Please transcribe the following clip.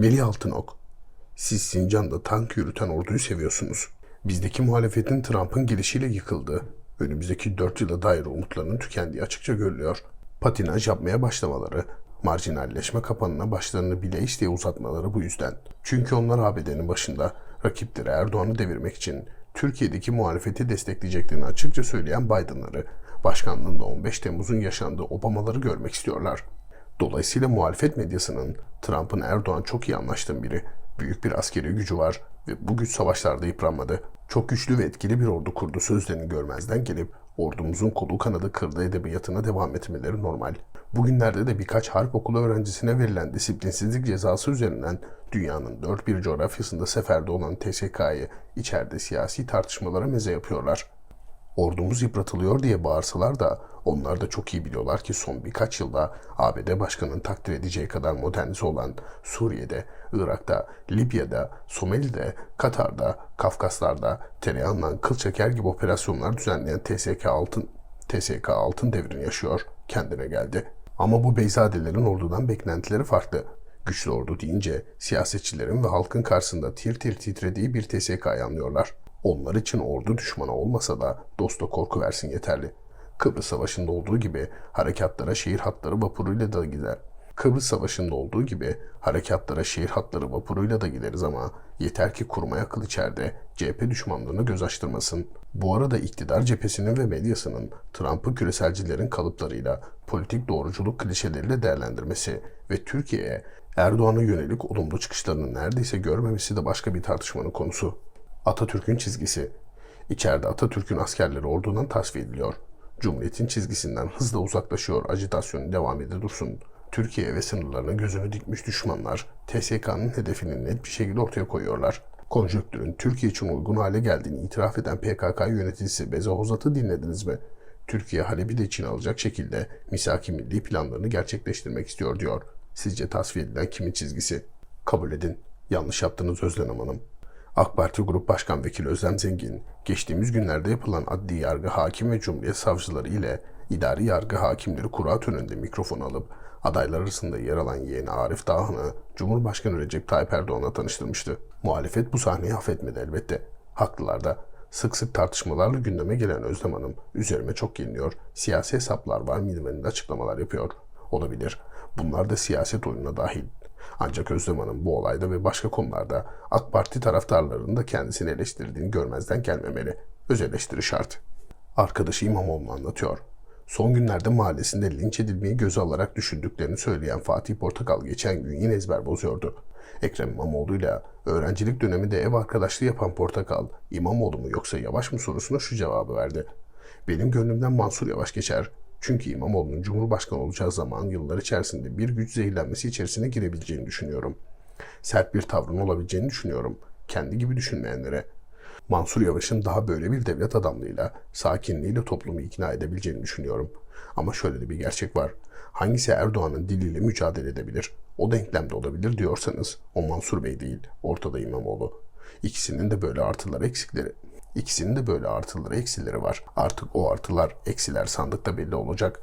Melih Altınok, siz Sincan'da tank yürüten orduyu seviyorsunuz. Bizdeki muhalefetin Trump'ın gelişiyle yıkıldığı, önümüzdeki 4 yıla dair umutlarının tükendiği açıkça görülüyor. Patinaj yapmaya başlamaları, marjinalleşme kapanına başlarını bile isteye uzatmaları bu yüzden. Çünkü onlar ABD'nin başında rakipleri Erdoğan'ı devirmek için Türkiye'deki muhalefeti destekleyeceklerini açıkça söyleyen Biden'ları, başkanlığında 15 Temmuz'un yaşandığı Obamaları görmek istiyorlar. Dolayısıyla muhalefet medyasının Trump'ın Erdoğan çok iyi anlaştığım biri, büyük bir askeri gücü var ve bu güç savaşlarda yıpranmadı. Çok güçlü ve etkili bir ordu kurdu sözlerini görmezden gelip ordumuzun kolu kanadı kırdı edebiyatına devam etmeleri normal. Bugünlerde de birkaç harp okulu öğrencisine verilen disiplinsizlik cezası üzerinden dünyanın dört bir coğrafyasında seferde olan TSK'yı içeride siyasi tartışmalara meze yapıyorlar. Ordumuz yıpratılıyor diye bağırsalar da onlar da çok iyi biliyorlar ki son birkaç yılda ABD başkanının takdir edeceği kadar modernize olan Suriye'de, Irak'ta, Libya'da, Somali'de, Katar'da, Kafkaslar'da tereyağından kıl çeker gibi operasyonlar düzenleyen TSK altın TSK altın devrini yaşıyor, kendine geldi. Ama bu beyzadelerin ordudan beklentileri farklı. Güçlü ordu deyince siyasetçilerin ve halkın karşısında tir tir titrediği bir TSK'yı anlıyorlar. Onlar için ordu düşmanı olmasa da dosta korku versin yeterli. Kıbrıs Savaşı'nda olduğu gibi harekatlara şehir hatları vapuruyla da gider. Kıbrıs Savaşı'nda olduğu gibi harekatlara şehir hatları vapuruyla da gideriz ama yeter ki kurmaya akıl içeride CHP düşmanlığını göz açtırmasın. Bu arada iktidar cephesinin ve medyasının Trump'ı küreselcilerin kalıplarıyla politik doğruculuk klişeleriyle değerlendirmesi ve Türkiye'ye Erdoğan'a yönelik olumlu çıkışlarını neredeyse görmemesi de başka bir tartışmanın konusu. Atatürk'ün çizgisi. İçeride Atatürk'ün askerleri ordudan tasfiye ediliyor. Cumhuriyetin çizgisinden hızla uzaklaşıyor, agitasyonu devam ede dursun. Türkiye ve sınırlarına gözünü dikmiş düşmanlar TSK'nın hedefini net bir şekilde ortaya koyuyorlar. Konjöktürün Türkiye için uygun hale geldiğini itiraf eden PKK yöneticisi Beze Hozat'ı dinlediniz mi? Türkiye Halep'i de içine alacak şekilde misaki milli planlarını gerçekleştirmek istiyor diyor. Sizce tasfiye edilen kimin çizgisi? Kabul edin. Yanlış yaptınız Özlem Hanım. AK Parti Grup Başkan Vekili Özlem Zengin, geçtiğimiz günlerde yapılan adli yargı hakim ve cumhuriyet savcıları ile idari yargı hakimleri kurat önünde mikrofon alıp adaylar arasında yer alan yeğeni Arif Dağhan'ı Cumhurbaşkanı Recep Tayyip Erdoğan'a tanıştırmıştı. Muhalefet bu sahneyi affetmedi elbette. Haklılar da. Sık sık tartışmalarla gündeme gelen Özlem Hanım üzerime çok geliniyor, siyasi hesaplar var minvalinde açıklamalar yapıyor. Olabilir. Bunlar da siyaset oyununa dahil. Ancak Özlem Hanım bu olayda ve başka konularda AK Parti taraftarlarının da kendisini eleştirdiğini görmezden gelmemeli. Öz eleştiri şart. Arkadaşı İmamoğlu anlatıyor. Son günlerde mahallesinde linç edilmeyi göze alarak düşündüklerini söyleyen Fatih Portakal geçen gün yine ezber bozuyordu. Ekrem İmamoğlu ile öğrencilik döneminde ev arkadaşlığı yapan Portakal, İmamoğlu mu yoksa Yavaş mı sorusuna şu cevabı verdi. Benim gönlümden Mansur Yavaş geçer. Çünkü İmamoğlu'nun Cumhurbaşkanı olacağı zaman yıllar içerisinde bir güç zehirlenmesi içerisine girebileceğini düşünüyorum. Sert bir tavrın olabileceğini düşünüyorum. Kendi gibi düşünmeyenlere. Mansur Yavaş'ın daha böyle bir devlet adamlığıyla, sakinliğiyle toplumu ikna edebileceğini düşünüyorum. Ama şöyle de bir gerçek var. Hangisi Erdoğan'ın diliyle mücadele edebilir? O denklemde olabilir diyorsanız o Mansur Bey değil, ortada İmamoğlu. İkisinin de böyle artıları eksikleri. İkisinin de böyle artıları eksileri var. Artık o artılar eksiler sandıkta belli olacak.